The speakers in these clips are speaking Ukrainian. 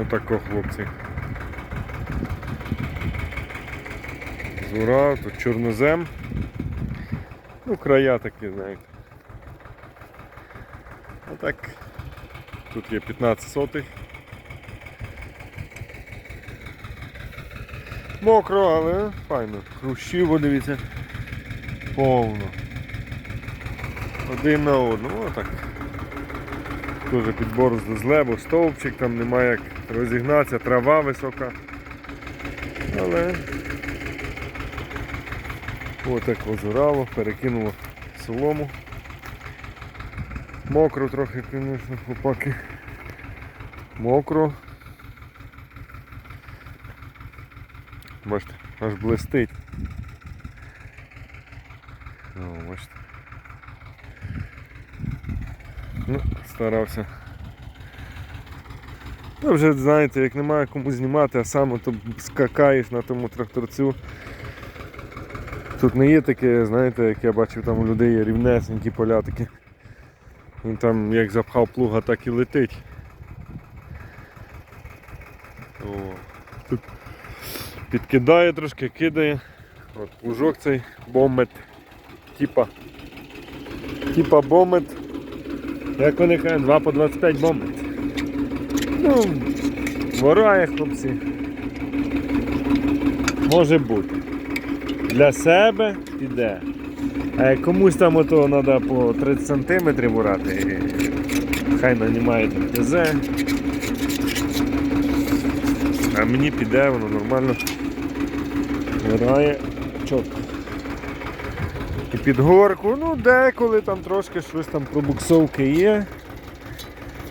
Отако, хлопці. Зура, тут чорнозем. Ну, края такі, знаєте. Отак. Тут є 15 сотих. Мокро, але файно. Хрущів, дивіться, повно. Один на одному, отак. Дуже під борозду зле, бо стовпчик, там немає як розігнатися, трава висока. Але отак озурало, перекинуло солому. Мокро трохи, звісно, хлопаки. Мокро. Бачите, аж блистить. О, бачите. Ну, старався. Ну, вже знаєте, як немає кому знімати, а сам то скакаєш на тому тракторцю. Тут не є таке, знаєте, як я бачив, там у людей є рівнесенькі поля такі. Він там як запхав плуга, так і летить. О, тут підкидає трошки, кидає. От плужок цей бомбет. Типа. Типа бомбет. Як вони кажуть, 2 по 25 бомбет. Ворає хлопці. Може бути. Для себе піде. А комусь там ото треба по 30 см ворати, хай нанімає ТЗ. А мені піде, воно нормально вирає чітко. І під горку, ну деколи там трошки щось там пробуксовки є.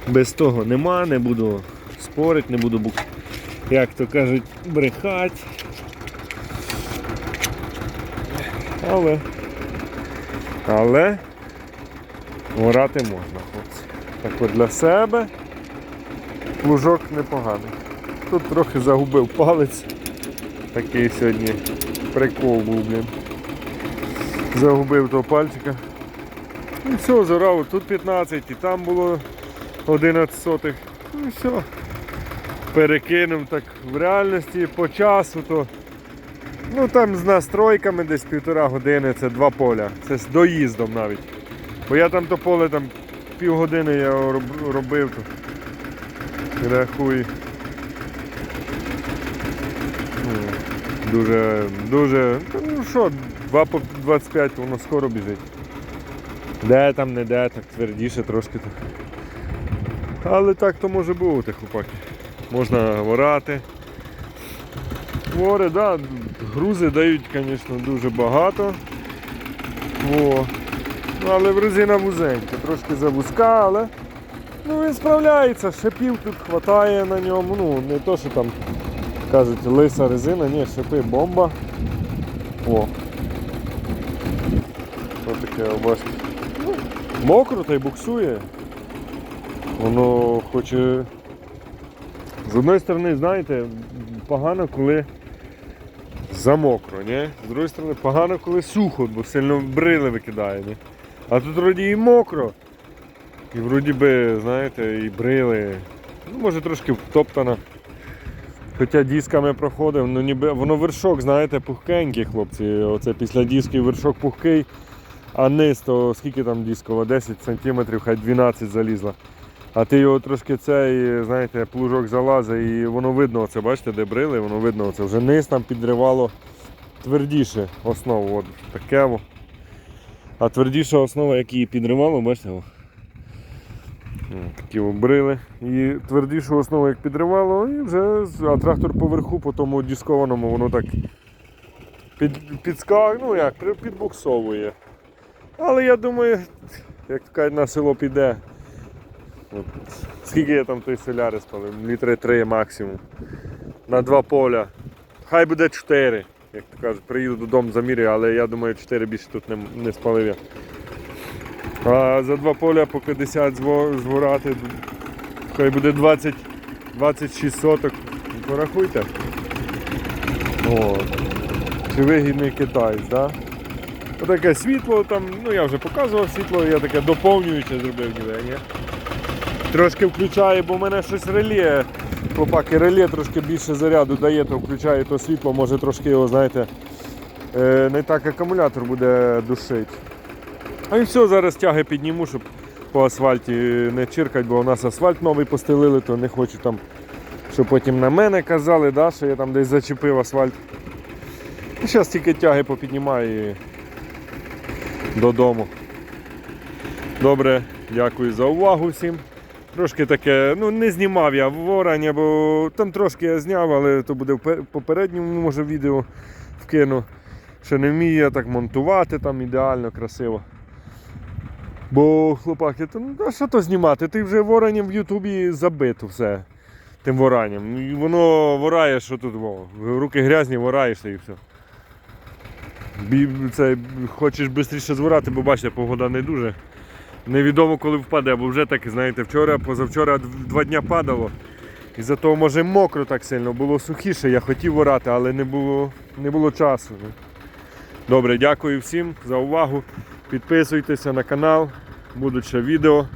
Без того нема, не буду спорити, не буду як то кажуть, брехати. Але але орати можна, хлопці. Так от для себе плужок непоганий. Тут трохи загубив палець. Такий сьогодні прикол був, блін. Загубив того пальчика. І все, зорав, тут 15 і там було 11 сотих. Ну все. Перекинув так в реальності по часу, то ну там з настройками десь півтора години, це два поля. Це з доїздом навіть. Бо я там то поле там півгодини я роб- робив, то рахуй. Ну, Дуже, дуже, ну що, 2 по 25 воно скоро біжить. Де там, не де, так твердіше трошки. Так. Але так то може бути, хлопаки. Можна ворати. Вори, да, грузи дають, звісно, дуже багато. О. Ну, але в резина вузенька, трошки завузька, але ну, він справляється, шипів тут хватає на ньому. Ну, не то, що там кажуть лиса резина, ні, шипи бомба. О. Ось таке бачите. Ну, мокро та й буксує. Воно хоче. З одної сторони, знаєте, погано, коли замокро, ні? З другої сторони, погано, коли сухо, бо сильно брили викидає, ні? А тут вроді і мокро. І вроді би, знаєте, і брили. Ну, може трошки втоптано. Хоча дисками проходив, ну ніби воно вершок, знаєте, пухкенький, хлопці. Оце після дисків вершок пухкий, а низ, то скільки там дискова? 10 см, хай 12 залізла. А ти його трошки цей, знаєте, плужок залазить і воно видно, оце, бачите, де брили, воно видно, оце вже низ там підривало твердіше основу. От таке. А твердіша основа, як її підривало, бачите? о. Такі обрили. І твердішу основу як підривало, і вже а трактор поверху по тому дискованому воно так під, підскак, ну як, підбуксовує. Але я думаю, як на село піде. От, скільки я там той соляри спалив? Літри три максимум. На два поля. Хай буде чотири. Як то кажуть, приїду додому замірюю, але я думаю, чотири більше тут не, не спалив я. А за два поля по 50 зво- зворати, хай буде 20, 26 соток. Порахуйте. От. Чи вигідний китаєць, да? Отаке світло там, ну я вже показував світло, я таке доповнююче зробив ні? Трошки включаю, бо в мене щось реле хлопаки реле трошки більше заряду дає, то включає то світло, може трошки його, знаєте, е, не так акумулятор буде душити. А і все, зараз тяги підніму, щоб по асфальті не чиркать, бо у нас асфальт новий постелили, то не хочу там, щоб потім на мене казали, да, що я там десь зачепив асфальт. Зараз тільки тяги попіднімаю і додому. Добре, дякую за увагу всім. Трошки таке, ну не знімав я ворання, бо там трошки я зняв, але то буде в попередньому, може, відео вкину. Ще не вмію я так монтувати там ідеально, красиво. Бо хлопаки, то, ну, що то знімати? Ти вже вороням в Ютубі забито все. Тим воранням. І воно ворає, що тут во. Руки грязні, вораєшся і все. Це, хочеш швидше зворати, бо бачите, погода не дуже. Невідомо коли впаде, бо вже так, знаєте, вчора, позавчора два дня падало. І зато може мокро так сильно, було сухіше, я хотів орати, але не було, не було часу. Добре, дякую всім за увагу. Підписуйтеся на канал, будуть ще відео.